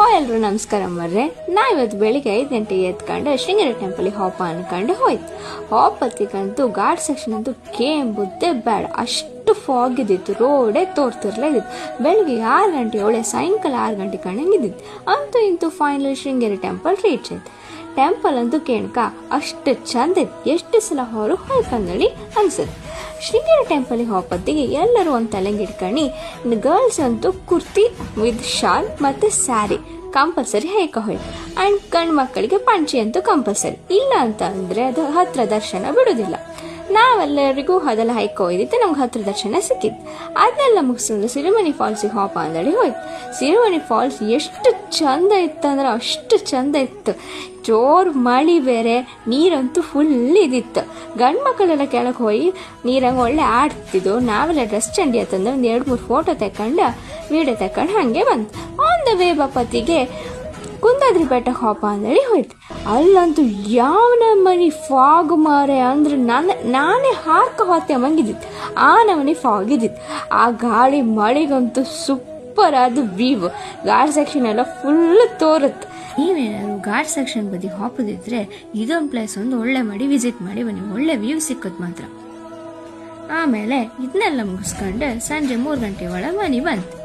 ಹೋ ಎಲ್ರು ನಮಸ್ಕಾರ ಮರ್ರೆ. ನಾ ಇವತ್ತು ಬೆಳಿಗ್ಗೆ ಐದು ಗಂಟೆಗೆ ಎತ್ಕೊಂಡು ಶೃಂಗೇರಿ ಟೆಂಪಲಿಗೆ ಹಾಪ ಅನ್ಕೊಂಡು ಹೋಯ್ತು. ಹೋಪತ್ತಿಗಂತೂ ಗಾಡ್ ಸೆಕ್ಷನ್ ಅಂತೂ ಕೇಂಬುದ್ದೆ ಬೇಡ. ಅಷ್ಟು ಫಾಗ್ ಇದ್ದಿತ್ತು ರೋಡೇ ತೋರ್ತಿರ್ಲೇ ಇದ್ದಿತ್ತು. ಬೆಳಿಗ್ಗೆ ಆರು ಗಂಟೆ, ಒಳ್ಳೆ ಸಾಯಂಕಾಲ ಆರು ಗಂಟೆ ಕಣಂಗಿದ್ದಿತ್ತು ಅಂತೂ ಇಂತೂ ಫೈನಲ್ ಶೃಂಗೇರಿ ಟೆಂಪಲ್ ರೀಚ್ ಆಯ್ತು. ಟೆಂಪಲ್ ಅಂತೂ ಕೇಣ್ಕ ಅಷ್ಟು ಚಂದ ಎಷ್ಟು ಸಲ ಹೊರಗೆ ಹೋಯ್ಕಂದಳಿ ಅನ್ಸುತ್ತೆ. ಶೃಂಗೇರಿ ಟೆಂಪಲ್ಗೆ ಹೋಗೋತ್ತಿಗೆ ಎಲ್ಲರೂ ಒಂದು ತಲೆಗೆ ಇಟ್ಕೊಂಡು ಗರ್ಲ್ಸ್ ಅಂತೂ ಕುರ್ತಿ ವಿತ್ ಶಾಲ್ ಮತ್ತು ಸ್ಯಾರಿ ಕಂಪಲ್ಸರಿ ಹೈಕ ಹೊಯ್ ಆ್ಯಂಡ್ ಗಂಡು ಮಕ್ಕಳಿಗೆ ಪಂಚಿ ಅಂತೂ ಕಂಪಲ್ಸರಿ ಇಲ್ಲ ಅಂತ ಅದು ಹತ್ರ ದರ್ಶನ ಬಿಡೋದಿಲ್ಲ. ನಾವೆಲ್ಲರಿಗೂ ಅದೆಲ್ಲ ಹೈಕೋ ಹೋಯ್ದಿತ್ತು ನಮ್ಗೆ ಹತ್ರ ದರ್ಶನ ಸಿಕ್ಕಿತ್ತು. ಅದನ್ನೆಲ್ಲ ಮುಗಿಸ್ಕೊಂಡು ಸಿರಿಮನಿ ಫಾಲ್ಸಿಗೆ ಹೋಪ ಅಂದೇಳಿ ಹೋಯ್ತು. ಸಿರಿಮನಿ ಫಾಲ್ಸ್ ಎಷ್ಟು ಚಂದ ಇತ್ತು ಅಂದ್ರೆ ಅಷ್ಟು ಚಂದ ಇತ್ತು. ಜೋರು ಮಳಿ ಬೇರೆ, ನೀರಂತೂ ಫುಲ್ ಇದಿತ್ತು. ಗಂಡು ಮಕ್ಕಳೆಲ್ಲ ಕೆಳಗೆ ಹೋಗಿ ನೀರಂಗೆ ಒಳ್ಳೆ ಆಡ್ತಿದ್ದು ನಾವೆಲ್ಲ ಡ್ರೆಸ್ ಚಂಡಿ ಅಂತಂದ್ರೆ ಒಂದು ಎರಡು ಮೂರು ಫೋಟೋ ತಗೊಂಡು ವೀಡಿಯೋ ತಗೊಂಡು ಹಾಗೆ ಬಂತು ಆನ್ ದ ವೇ ಬಪ್ಪತ್ತಿಗೆ ಕುಂದಾದ್ರಿ ಬೆಟ್ಟಕ್ಕೆ ಹೋಪ ಅಂದೇಳಿ ಹೋಯ್ತು. ಅಲ್ಲಂತೂ ಯಾವ ನಮನಿ ಫಾಗ್ ಮಾರೆ ಅಂದ್ರೆ ನನ್ನ ನಾನೇ ಹಾರ್ಕ ಹೋತೆ ಮಂಗಿದ್ದಿತ್ತು. ಆ ನಮನಿ ಫಾಗ್ ಇದ್ದಿತ್ತು. ಆ ಗಾಳಿ ಮಳೆಗಂತೂ ಸೂಪರ್ ಆದ ವ್ಯೂ ಗಾಡ್ ಸೆಕ್ಷನ್ ಎಲ್ಲ ಫುಲ್ ತೋರುತ್ತೆ. ನೀವೇನಾದ್ರು ಗಾಡ್ ಸೆಕ್ಷನ್ ಬದಿ ಹಾಪದಿದ್ರೆ ಇದೊಂದು ಪ್ಲೇಸ್ ಒಂದು ಒಳ್ಳೆ ಮಾಡಿ ವಿಸಿಟ್ ಮಾಡಿ ಬನ್ನಿ. ಒಳ್ಳೆ ವ್ಯೂ ಸಿಕ್ಕುತ್ತೆ ಮಾತ್ರ. ಆಮೇಲೆ ಇದನ್ನೆಲ್ಲ ಮುಗಿಸ್ಕೊಂಡು ಸಂಜೆ ಮೂರು ಗಂಟೆ ಒಳಗೆ ಮನೆ ಬಂತು.